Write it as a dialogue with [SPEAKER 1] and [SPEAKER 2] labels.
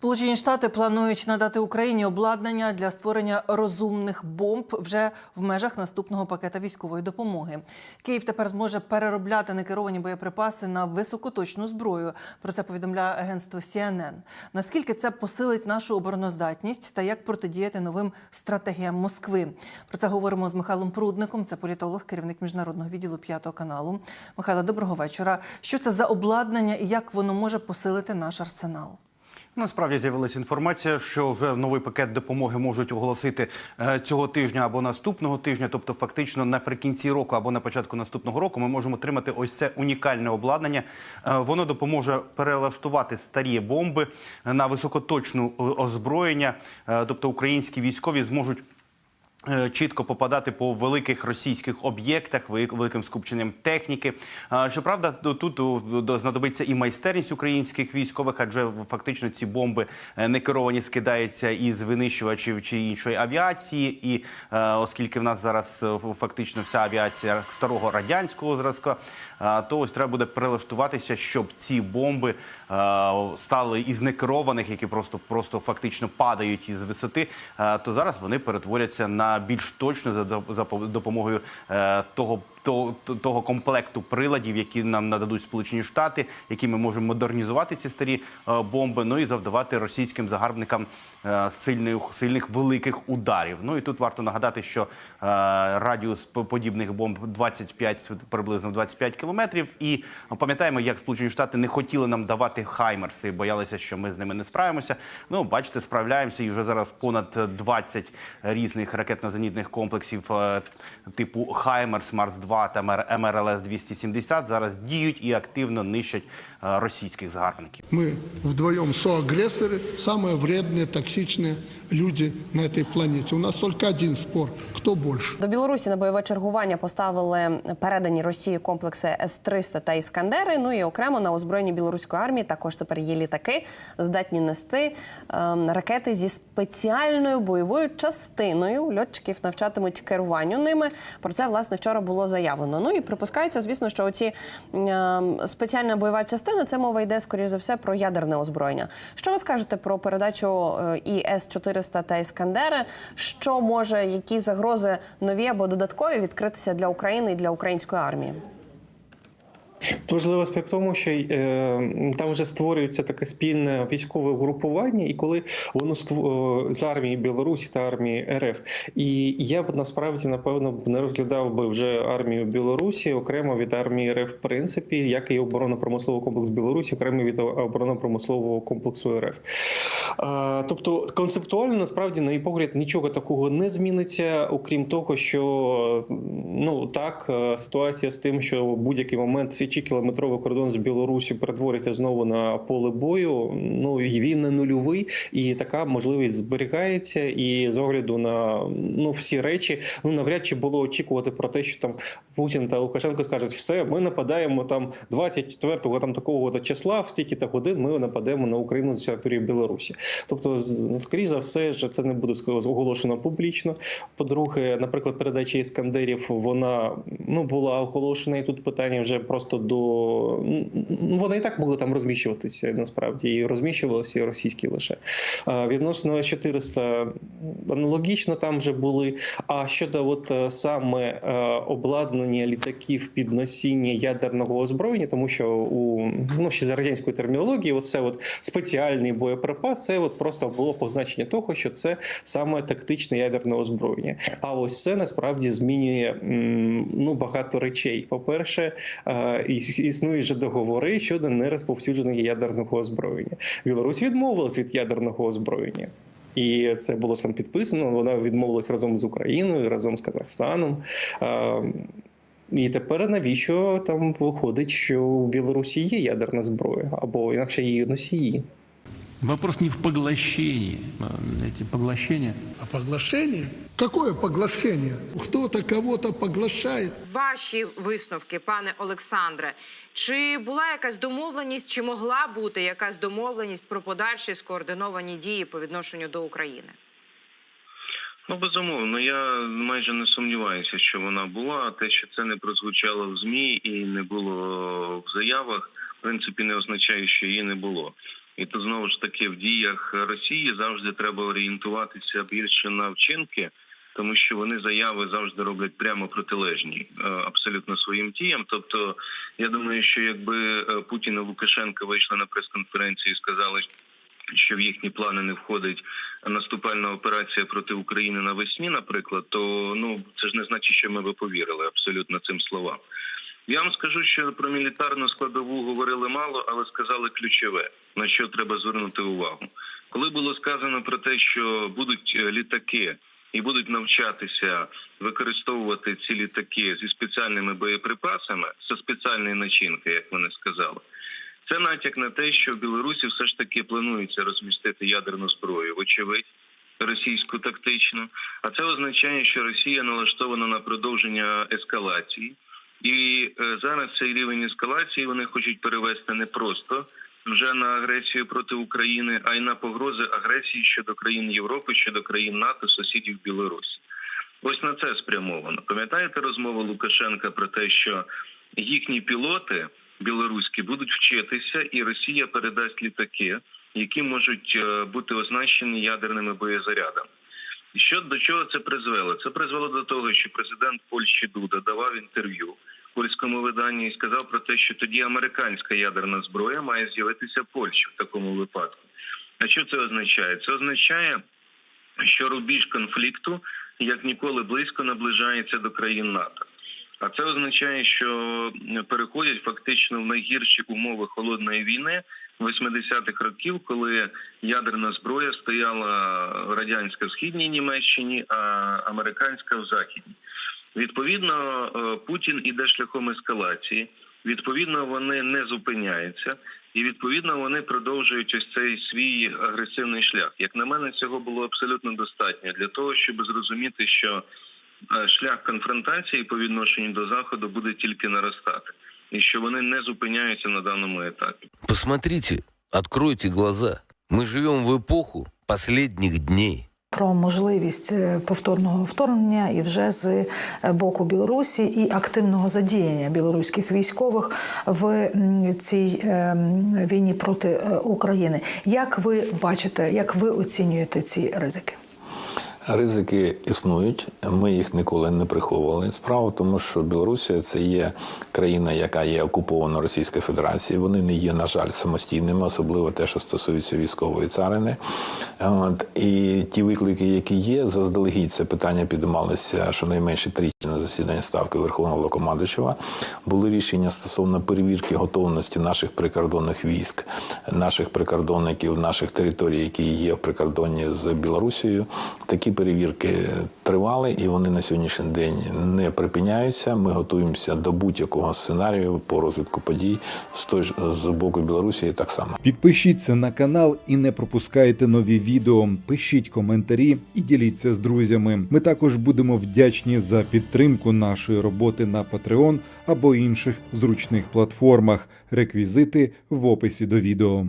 [SPEAKER 1] Сполучені Штати планують надати Україні обладнання для створення розумних бомб вже в межах наступного пакета військової допомоги. Київ тепер зможе переробляти некеровані боєприпаси на високоточну зброю. Про це повідомляє агентство CNN. Наскільки це посилить нашу обороноздатність та як протидіяти новим стратегіям Москви? Про це говоримо з Михайлом Прудником. Це політолог, керівник міжнародного відділу п'ятого каналу. Михайло, доброго вечора. Що це за обладнання і як воно може посилити наш арсенал?
[SPEAKER 2] Насправді з'явилася інформація, що вже новий пакет допомоги можуть оголосити е, цього тижня або наступного тижня. Тобто, фактично наприкінці року або на початку наступного року ми можемо отримати ось це унікальне обладнання. Е, Воно допоможе перелаштувати старі бомби на високоточну е, озброєння. Е, Тобто українські військові зможуть. Е, Чітко попадати по великих російських об'єктах, вели- великим скупченням техніки. Щоправда, тут знадобиться і майстерність українських військових, адже фактично ці бомби е, не керовані скидаються із винищувачів чи іншої авіації. І е, оскільки в нас зараз фактично вся авіація старого радянського зразка, то ось треба буде прилаштуватися, щоб ці бомби стали із некерованих, які просто просто фактично падають із висоти. То зараз вони перетворяться на більш точно за доп- допомогою е, того. То- то- Того комплекту приладів, які нам нададуть Сполучені Штати, які ми можемо модернізувати ці старі е, бомби, ну і завдавати російським загарбникам е, сильних сильних великих ударів. Ну і тут варто нагадати, що е, радіус по- подібних бомб 25, приблизно 25 кілометрів. І пам'ятаємо, як Сполучені Штати не хотіли нам давати хаймерси, боялися, що ми з ними не справимося. Ну, бачите, справляємося, і вже зараз понад 20 різних ракетно-зенітних комплексів типу Хаймерс, Марс 2 та МРЛС 270 зараз діють і активно нищать е, російських загарбників.
[SPEAKER 3] Мы вдвоем соагрессоры, самые вредные, токсичные люди на этой планете. У нас только один спор, кто больше.
[SPEAKER 4] До Білорусі на бойове чергування поставили передані Росії комплекси С-300 та Іскандери. Ну і окремо на озброєнні білоруської армії також тепер є літаки, здатні нести ем, ракети зі спеціальною бойовою частиною. Льотчиків навчатимуть керуванню ними. Про це власне вчора було заявлено. Ну і припускається, звісно, що оці ем, спеціальна бойова частина це мова йде скоріш за все про ядерне озброєння. Що ви скажете про передачу е, і С-400 та Іскандери? Що може, які загрози нові або додаткові відкритися для України і для української армії?
[SPEAKER 5] Важливий аспект в тому, що е, там вже створюється таке спільне військове групування, і коли воно е, з армії Білорусі та армії РФ. І я б насправді напевно не розглядав би вже армію Білорусі окремо від армії РФ, в принципі, як і оборонно-промисловий комплекс Білорусі, окремо від оборонно-промислового комплексу РФ. Тобто концептуально насправді, на мій погляд, нічого такого не зміниться, окрім того, що ну так е, ситуація з тим, що в будь-який момент січі кілометровий кордон з Білорусі перетвориться знову на поле бою. Ну він не нульовий, і така можливість зберігається. І з огляду на ну всі речі, ну навряд чи було очікувати про те, що там Путін та Лукашенко скажуть, все, ми нападаємо там 24-го там такого то числа, в стільки та годин ми нападемо на Україну з території Білорусі. Тобто, з- скоріш за все, що це не буде оголошено публічно. По-друге, наприклад, передача іскандерів вона ну була оголошена, і тут питання вже просто до ну вони і так могли там розміщуватися насправді і розміщувалися і російські лише. Відносно 400 аналогічно там вже були. А щодо от е, саме е, обладнання літаків під носіння ядерного озброєння, тому що у ну ще за радянської термінології, от це от спеціальний боєприпас, це от просто було позначення того, що це саме тактичне ядерне озброєння. А ось це насправді змінює ну багато речей. По перше, і- існують вже договори щодо нерозповсюдження ядерного озброєння. Білорусь відмовилась від ядерного озброєння. І це було сам підписано. Вона відмовилась разом з Україною, разом з Казахстаном. І тепер навіщо там виходить, що у Білорусі є ядерна зброя, або інакше її носії?
[SPEAKER 6] Вопрос не в поглощении. Эти поглощения
[SPEAKER 3] А поглощение? Какое поглощение? Кто-то кого-то поглощает.
[SPEAKER 7] Ваші висновки, пане Олександре, чи була якась домовленість, чи могла бути якась домовленість про подальші скоординовані дії по відношенню до України?
[SPEAKER 8] Ну, безумовно, я майже не сумніваюся, що вона була. Те, що це не прозвучало в ЗМІ і не було в заявах, в принципі, не означає, що її не було. І тут знову ж таки в діях Росії завжди треба орієнтуватися більше на вчинки, тому що вони заяви завжди роблять прямо протилежні е, абсолютно своїм діям. Тобто, я думаю, що якби е, Путін і Лукашенко вийшли на прес-конференцію і сказали, що в їхні плани не входить наступальна операція проти України навесні, наприклад, то ну це ж не значить, що ми би повірили абсолютно цим словам. Я вам скажу, що про мілітарну складову говорили мало, але сказали ключове, на що треба звернути увагу. Коли було сказано про те, що будуть е, літаки і будуть навчатися використовувати ці літаки зі спеціальними боєприпасами, це спеціальної начинки, як вони сказали. Це натяк на те, що в Білорусі все ж таки планується розмістити ядерну зброю, вочевидь, російську тактичну. А це означає, що Росія налаштована на продовження ескалації, і е, зараз цей рівень ескалації вони хочуть перевести не просто вже на агресію проти України, а й на погрози агресії щодо країн Європи, щодо країн НАТО, сусідів Білорусі. Ось на це спрямовано. Пам'ятаєте розмову Лукашенка про те, що їхні пілоти білоруські будуть вчитися, і Росія передасть літаки, які можуть е, бути оснащені ядерними боєзарядами. Що до чого це призвело? Це призвело до того, що президент Польщі Дуда давав інтерв'ю польському виданні і сказав про те, що тоді американська ядерна зброя має з'явитися в Польщі в такому випадку. А що це означає? Це означає, що рубіж конфлікту як ніколи близько наближається до країн НАТО. А це означає, що переходять фактично в найгірші умови холодної війни 80-х років, коли ядерна зброя стояла радянська в східній Німеччині, а американська в західній. Відповідно, е, Путін іде шляхом ескалації. Відповідно, вони не зупиняються, і відповідно вони продовжують ось цей свій агресивний шлях. Як на мене, цього було абсолютно достатньо для того, щоб зрозуміти, що шлях конфронтації по відношенню до заходу буде тільки наростати, і що вони не зупиняються на даному етапі.
[SPEAKER 9] Посмотрите, откройте глаза. Мы живем в эпоху последних дней.
[SPEAKER 10] про можливість е, повторного вторгнення і вже з е, боку Білорусі і активного задіяння білоруських військових в цій е, війні проти е, України. Як ви бачите, як ви оцінюєте ці ризики?
[SPEAKER 11] Ризики існують, ми їх ніколи не приховували. Справа в тому, що Білорусія це є країна, яка є окупована Російською Федерацією. Вони не є, на жаль, самостійними, особливо те, що стосується військової царини. От і ті виклики, які є, заздалегідь це питання підіймалися щонайменше тричі на засіданні ставки Верховного Головнокомандуючого. Були рішення стосовно перевірки готовності наших прикордонних військ, наших прикордонників, наших територій, які є в прикордонні з Білорусією. Такі перевірки тривали, і вони на сьогоднішній день не припиняються. Ми готуємося до будь-якого сценарію по розвитку подій з той ж- з боку Білорусі так само.
[SPEAKER 12] Підпишіться на канал і не пропускайте нові відео. Пишіть коментарі і діліться з друзями. Ми також будемо вдячні за підтримку нашої роботи на Patreon або інших зручних платформах. Реквізити в описі до відео.